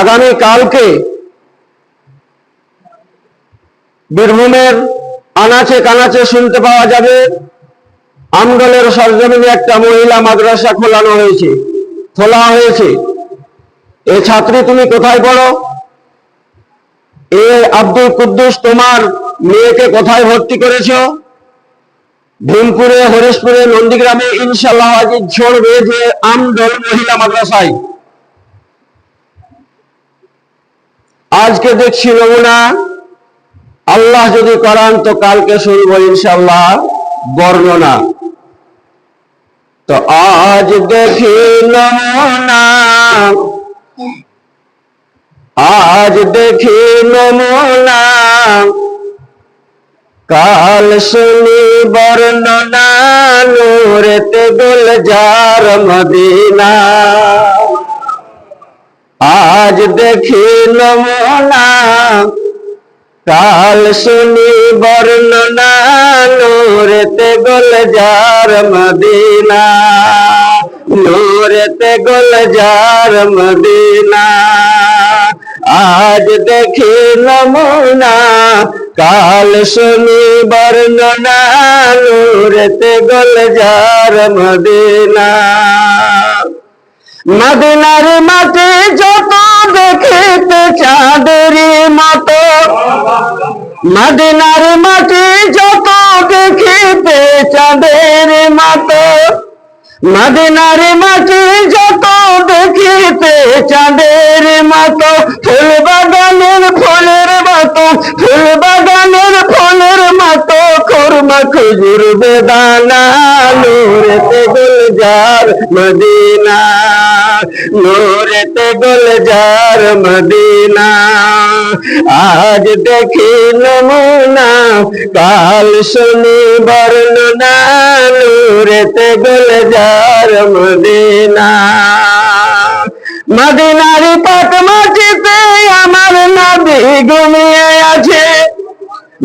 আগামী কালকে বীরভূমের আনাচে কানাচে শুনতে পাওয়া যাবে। আমদলের সরজমিনে একটা মহিলা মাদ্রাসা খোলানো হয়েছে, খোলা হয়েছে। এ ছাত্রী তুমি কোথায় পড়ো? এ আব্দুল কুদ্দুস, তোমার মেয়েকে কোথায় ভর্তি করেছ? ভীমপুরে, হরিশপুরে, নন্দীগ্রামে ইনশাল্লাহ ঝরবে যে আমদল মহিলা মাদ্রাসায়। আজকে দেখছি নমুনা। আল্লাহ যদি করান তো কালকে শুনব ইনশাল্লাহ বর্ণনা। তো আজ দেখি নমুনা। আজ দেখি নমুনা। কাল শুনি বর্ণনা, নূরেতে গুলজার মদিনা। আজ দেখি নমুনা কাল শুনি বর্ণনা, নূরেতে গুলজার মদিনা। নূরেতে গুলজার মদিনা। আজ দেখি নমুনা কাল শুনি বর্ণনা, নূরেতে গুলজার মদিনা। মদিনার মাটি যত দেখিতে চাঁদেরই মতো মদিনার মাটি যত দেখিতে চাঁদের মতো মদিনার মাটি যত দেখিতে চাঁদের মতো ফুল বাগানের ফুলের মতো ফুল বাগানের ফুলের মতো কর্মা খুজুর বেদানা নূরেতে গুলজার মদিনা নূরেতে গুলজার মদিনা। আজ দেখি নমুনা, কাল শুনি বর্ণনা নূরেতে গুলজার মদিনা। মদিনার পাক মাটিতে আমার নবী ঘুমিয়ে আছে।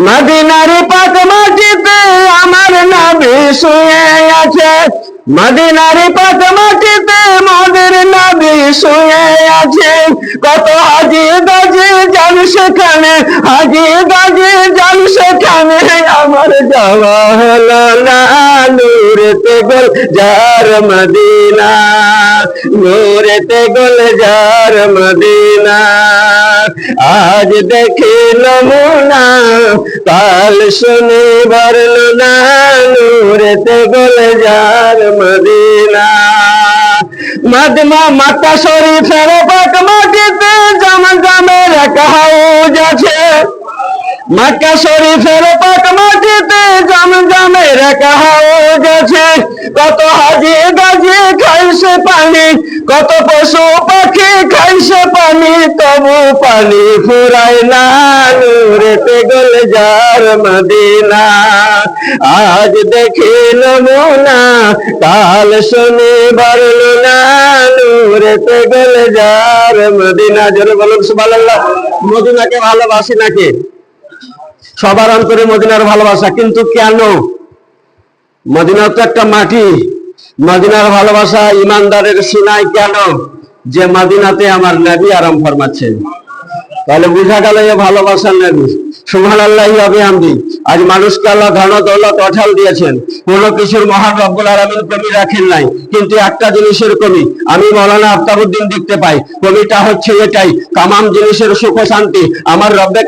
মদিনার পাক আমার নবী শুয়ে আছে। মদিনার পাক মাটিতে মোদের নবী শুয়ে আছে। কত হাজি গাজি যান সেখানে, হাজি গাজি যান সেখানে। আমার যাওয়া হলো না নূরেতে গোল যার মদিনা। নূরেতে গোল যার মদিনা। আজ দেখি নমুনা, কাল শুনি বর্ণনা নূরেতে গোল যার মদিনা মদমা মাতা শরীফের পাক মাটিতে জম জমের এক হাউজ আছে মক্কা শরীফের পাক মাটিতে জম জমের এক হাউজ আছে, কত হাজি গাজি খাইছে পানি, কত পশু পাখি খাইছে পানি, তবু পানি ফুরাই না, নূরেতে গোল যার মদিনা। আজ দেখি নমুনা, কাল শুনি বর্ণনা নূরেতে গোল যার মদিনা। জোরে বলুন, সুবহানাল্লাহ। মদিনাকে ভালোবাসি নাকি? সবার অন্তরে মদিনার ভালোবাসা, কিন্তু কেন? মদিনা তো একটা মাটি। মদিনার ভালোবাসা ইমানদারের সিনাই কেন? যে মদিনাতে আমার নবী আরাম ফরমাচ্ছেন। তাহলে বুঝা গেল এ ভালোবাসার নবী। আফতাবুদ্দিন দেখতে পাই হচ্ছে এটাই জিনিসের সুখ শান্তি আমার রব্বে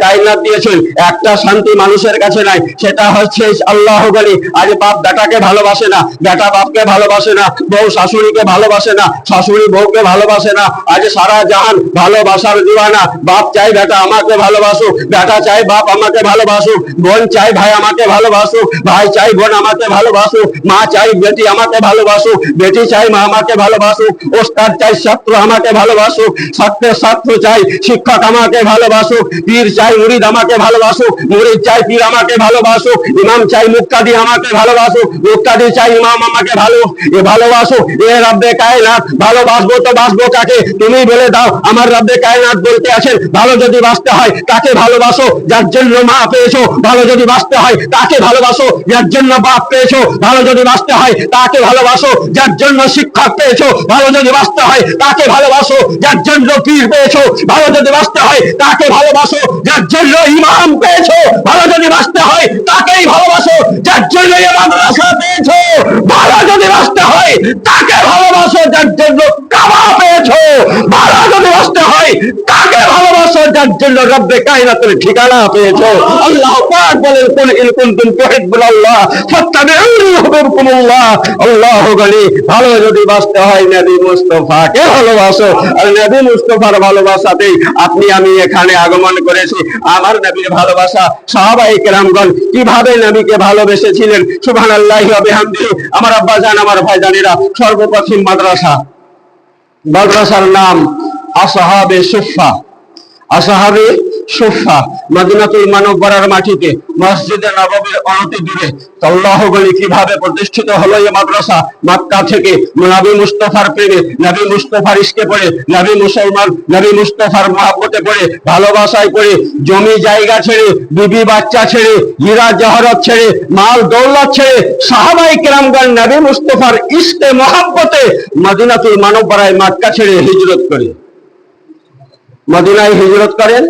দিয়েছেন, একটা শান্তি মানুষের কাছে নাই, সেটা হচ্ছে আল্লাহ আজ বাপ বেটাকে ভালোবাসে না, বেটা বাপকে ভালোবাসে না, বউ শাশুড়িকে ভালোবাসে না, শাশুড়ি বউকে ভালোবাসে না, আজ সারা জাহান ভালোবাসার বাপ চাই বেটা আমাকে ভালোবাসুক, বেটা চাই বাপ আমাকে ভালোবাসুক বোন চাই ভাই আমাকে ভালোবাসুক ভাই চাই বোন আমাকে ভালোবাসুক মা চাই বেটি আমাকে ভালোবাসুক বেটি চাই মা আমাকে ভালোবাসুক ওস্তাদ চাই ছাত্র আমাকে ভালোবাসুক ছাত্রের ছাত্র চাই শিক্ষক আমাকে ভালোবাসুক পীর চাই মুরিদ আমাকে ভালোবাসুক মুরিদ চাই পীর আমাকে ভালোবাসুক ইমাম চাই মুক্তাদি আমাকে ভালোবাসুক মুক্তাদি চাই ইমাম আমাকে ভালো এ ভালোবাসো এ রব্বে কায়নাত ভালোবাসবো তো বাসবো কাকে তুমি বলে দাও আমার রব্বে কায়নাত বলতে আছেন ভালো যদি বাঁচতে হয় কাকে ভালোবাসো যার জন্য মা পেয়েছ, ভালো যদি বাঁচতে হয়, তাকে ভালোবাসো। যার জন্য বাপ পেয়েছ, ভালো যদি বাঁচতে হয়, তাকে ভালোবাসো। যার জন্য শিক্ষক পেয়েছ, ভালো যদি বাঁচতে হয়, তাকে ভালোবাসো। যার জন্য পীর পেয়েছ, ভালো যদি বাঁচতে হয়, তাকে ভালোবাসো। যার জন্য ইমাম পেয়েছ, ভালো যদি বাঁচতে হয়, তাকেই ভালোবাসো। যার জন্য মাদ্রাসা পেয়েছ, ভালো যদি বাঁচতে হয়, তাকে ভালোবাসো। যার জন্য কাবা পেয়েছ, ভালো যদি বাঁচতে হয়, তাকে ভালোবাসো যার জন্য রব্বে কায়নাতের ঠিকানা পেয়েছ। আল্লাহ পাক বলেন কোন কুনতুম তুহিব্বুনাল্লাহ ফাত্তাবিউনি ইউহিব্বুকুমুল্লাহ আল্লাহ ভালো যদি বাঁচতে হয়, নবী মুস্তাফাকে ভালোবাসো। আর নবী মুস্তাফার ভালোবাসাতেই আপনি, আমি এখানে আগমন করেছি। আমার নবীর ভালোবাসা সাহাবাই কেরামগণ কীভাবে নবীকে ভালোবেসেছিলেন? সুবহানাল্লাহি ওয়া বিহামদিহি। আমার আব্বা জান আমার ভাইজানেরা, সর্বপ্রথম মাদ্রাসা। মাদ্রাসার নাম আসহাবে সুফা সুফা মদিনাতুল মাটিতে মসজিদে অনতি দূরে। কীভাবে প্রতিষ্ঠিত হলো এই মাদ্রাসা? মক্কা থেকে নবী মুস্তফার প্রেমে, নবী মুস্তফার পড়ে, নবী মুসলমান, নবী মুস্তফার পড়ে, ভালোবাসায় পড়ে, জমি জায়গা ছেড়ে, বিবি বাচ্চা ছেড়ে, হীরা জহরত ছেড়ে, মাল দৌলত ছেড়ে, সাহাবাই কেরামগণ নবী মুস্তফার ইশকে মহাব্বতে মদিনাতুল মানববরায় মক্কা ছেড়ে হিজরত করে। মদিনায় হিজরত করেন।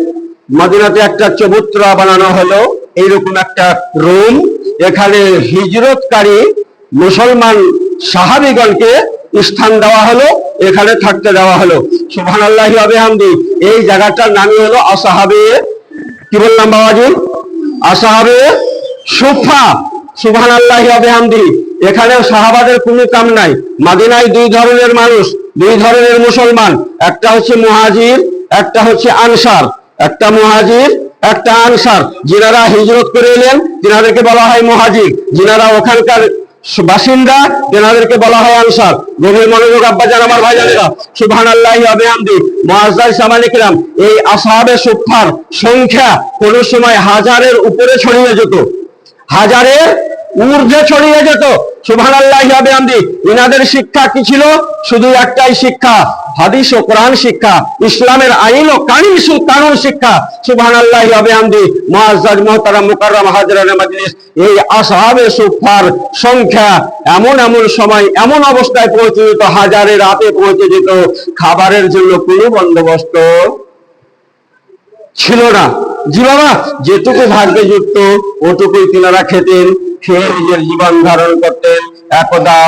মদিনাতে একটা চবুত্রা বানানো হলো। এইরকম একটা রুম। এখানে হিজরতকারী মুসলমান সাহাবিগণকে স্থান দেওয়া হলো, এখানে থাকতে দেওয়া হলো। সুবহান আল্লাহ আবিহামদি এই জায়গাটার নামই হলো আসাহাবে। কি বললাম বাবাজি? আসাহাবে সুফা। সুবহান আল্লাহ আবিহামদি এখানে সাহাবাদের কোনো কাম নাই। মাদিনায় দুই ধরনের মানুষ, দুই ধরনের মুসলমান। একটা হচ্ছে মুহাজির একটা হচ্ছে আনসার, একটা মুহাজির, একটা আনসার। যিনারা হিজরত করে এলেন, তিনাদেরকে বলা হয় মুহাজির। যিনারা ওখানকার বাসিন্দা, তেনাদেরকে বলা হয় আনসার। গভীর মনোযোগ আব্বা জান, আমার ভাইজানেরা সুবহান আল্লাহ আবিহামদি মুআজ্জাজ সামানিকরাম এই আসহাবে সুফার সংখ্যা কোন সময় হাজারের উপরে ছড়িয়ে যেত। হাজারের ঊর্ধ্বে ছড়িয়ে যেত। আল্লাহ ইনাদের শিক্ষা কি ছিল? শুধু একটাই শিক্ষা, হাদিস ও কোরআন শিক্ষা, ইসলামের আইন ও কানুন কানুন শিক্ষা। মাজলিস, এই আসহাবে সুফার সংখ্যা এমন এমন সময়, এমন অবস্থায় পৌঁছে যেত, হাজারে রাতে পৌঁছে যেত। খাবারের জন্য কোনো বন্দোবস্ত ছিল না। জি বাবা, যেটুকু ভাগ্যে যুক্ত ওটুকুই তিনারা খেতেন। খেয়ে নিজের জীবন ধারণ করতেন একদা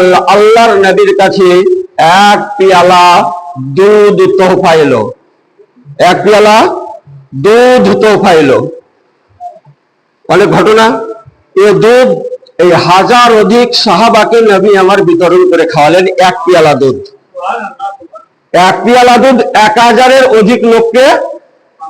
আল্লাহ আল্লাহর নবীর কাছে এক পিয়ালা দুধ তোহফা এলো। এক পিয়ালা দুধ তোহফা এলো। অনেক ঘটনা। এ দুধ, এই হাজার অধিক সাহাবাকে নবী আমার বিতরণ করে খাওয়ালেন এক পিয়ালা দুধ। এক পিয়ালা দুধ এক হাজারের অধিক লোককে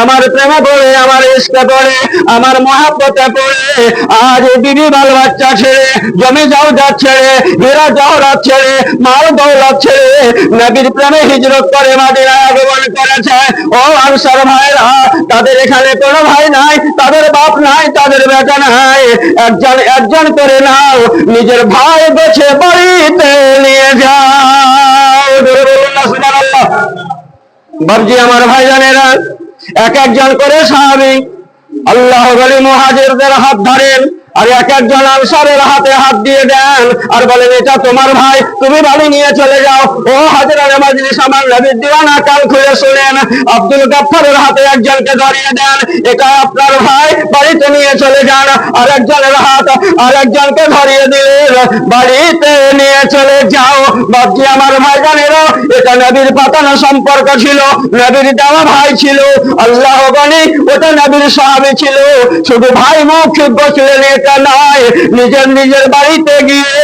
আমার প্রেমে পড়ে, আমার ইস্কে পড়ে, আমার মহাব্বতে পড়ে। আজ বিবি বাল বাচ্চা ছেড়ে, জমি যাওয়া ছেড়ে হীরা জহরাত ছেড়ে, মাল দৌলত ছেড়ে, নবীর প্রেমে হিজরত করে মাদিনা আগমন করেছে। ও আনসার ভাইরা, তাদের এখানে কোনো ভাই নাই, তাদের বাপ নাই, তাদের বেটা নাই। একজন একজন করে নাও, নিজের ভাই বেছে বাড়িতে নিয়ে যাও। সুবহানাল্লাহ। বাবজি আমার ভাইজানেরা এক একজন করে সাহাবি আল্লাহ গলি মহাজেরদের হাত ধরেন। আর এক একজন আনসারের হাতে হাত দিয়ে দেন আর বলেন, এটা তোমার ভাই, তুমি বাড়ি নিয়ে চলে যাও। ও হাজিরা মাজলিস আমার নবীর খুলে শুনেন। আব্দুল গাফফারের হাতে একজনকে ধরিয়ে দেন, এটা আপনার ভাই, বাড়িতে নিয়ে চলে যান। আর একজনের হাত, আর একজনকে ধরিয়ে দিলেন, বাড়িতে নিয়ে চলে যাও। বাপজি, আমার ভাই জানেরা এটা নবীর পাতানো সম্পর্ক ছিল, নবীর দেওয়া ভাই ছিল। আল্লাহ গনি, ওটা নবীর সাহাবি ছিল। শুধু ভাই মুখ বসলেন এটা নয় নিজের নিজের বাড়িতে গিয়ে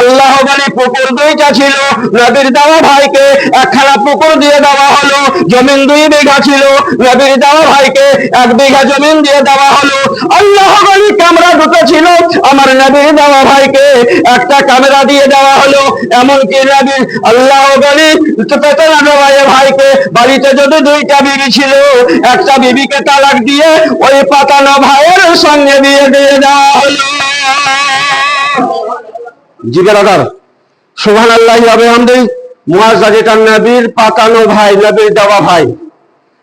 আল্লাহ বলে পুকুর দুইটা ছিল। নবীর দেওয়া ভাইকে একখানা পুকুর দিয়ে দেওয়া হলো, জমিন দুই বিঘা ছিল। নবীর দেওয়া ভাইকে এক বিঘা জমিন দিয়ে দেওয়া হলো। আল্লাহ বলি ক্যামেরা দুটো ছিল, আমার নবীর দেওয়া ভাইকে একটা ক্যামেরা দিয়ে দেওয়া হলো। এমনকি নবীর আল্লাহ দেওয়া ভাইকে বাড়িতে যদি দুইটা বিবি ছিল, একটা বিবিকে তালাক দিয়ে ওই পাতানো ভাইয়ের সঙ্গে বিয়ে দিয়ে দেওয়া হলো জি বেরাদার সুহান আল্লাহ হবে আমাদের নবীর পাতানো ভাই, নবীর দেওয়া ভাই।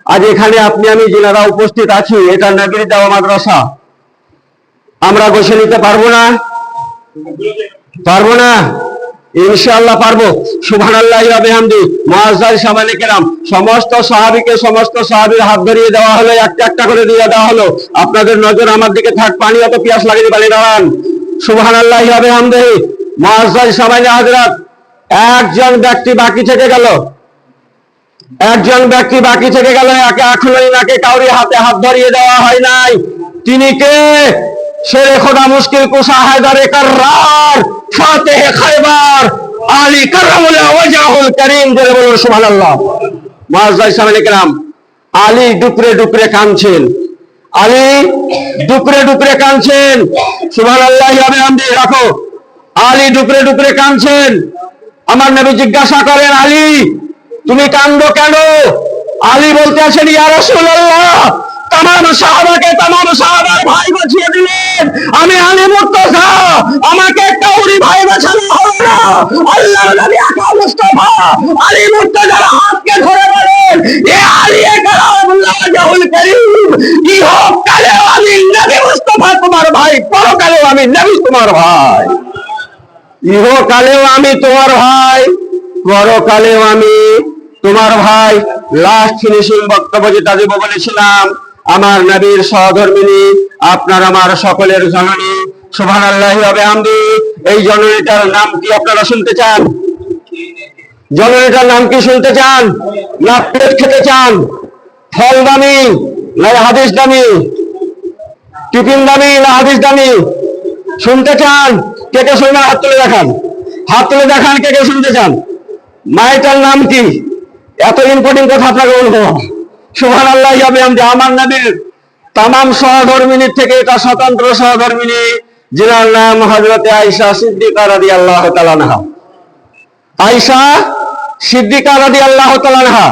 আজ এখানে আপনি, আমি যেনারা উপস্থিত আছি, এটা নবীর দেওয়া মাদ্রাসা। আমরা বসে নিতে পারব না? পারব না? ইনশাআল্লাহ পারব। সুবহান আল্লাহ বিহামদি। মুআজ্জাজ সামানে কেরাম, সমস্ত সাহাবীকে, সমস্ত সাহাবীর হাত ধরিয়ে দেওয়া হলো, একটা একটা করে দিয়ে দেওয়া হলো। আপনাদের নজর আমার দিকে থাক, পানি অত পিয়াস লাগিয়ে পানি দাঁড়ান। সুবহান আল্লাহ বিহামদি। মুআজ্জাজ সামানে হাজরাত, একজন ব্যক্তি বাকি থেকে গেল। একজন ব্যক্তি বাকি থেকে গেল, একে এখনও ইনাকে কাউরি হাতে হাত ধরিয়ে দেওয়া হয় নাই। তিনি কে? শেরে খোদা মুশকিল কুসা হায়দারে কার্রার ফাতেহে খায়বার আলী কারামুল্লাহ ওয়াজাহুল করিম জোরে বলুন সুবহানাল্লাহ মুআজ্জাজ সামিল کرام আলী ডুকরে ডুকরে কাঁদছেন আলী ডুকরে ডুকরে কাঁদছেন সুবহানাল্লাহ ইয়াবে আমদি রাখো আলী ডুকরে ডুকরে কাঁদছেন আমার নবী জিজ্ঞাসা করেন আলী তুমি কান্দো কেন আলী বলতে আছেন ইয়া রাসূলুল্লাহ তামাম সাহাবাকে তামাম সাহাবার ভাই বাঁচিয়ে দিলেন আমি মুর্তজা। আমাকে ভাই বাঁচানো হলো না। আল্লাহ নবী আকা মুস্তাফা, আলী মুর্তজার হাতকে ধরে বলেন, এ আলী করিম আমি নবী মুস্তাফা তোমার ভাই পরকালেও আমি নবী তোমার ভাই। আমি তোমার ভাই পরকালেও আমি তোমার ভাই। লাস্ট ফিনিশিং বক্তব্য যেটা দেবো বলেছিলাম আমার নবীর সহধর্মিনী, আপনার আমার সকলের জননী। সুবহান আল্লাহ হবে এই জননীটার নাম কি আপনারা শুনতে চান? জননীটার নাম কি শুনতে চান? না পেট খেতে চান? ফল দামি না হাদিস দামি? টিফিন দামি না হাদিস দামি? শুনতে চান? কে কে শুনবেন? হাত তুলে দেখান। হাত তুলে দেখান কে কে শুনতে চান? মায়েটার নাম কি? এত ইম্পর্টেন্ট কথা আপনাকে বলব। সুহান আল্লাহ যাবে আমি আমার নবীর তামাম সহধর্মিনীর থেকে এটা স্বতন্ত্র সহধর্মিনী যিনার নাম হজরতে আইসা সিদ্দিকা রাদি আল্লাহ তালানহা আইসা সিদ্দিকা রাদি আল্লাহ তালানহা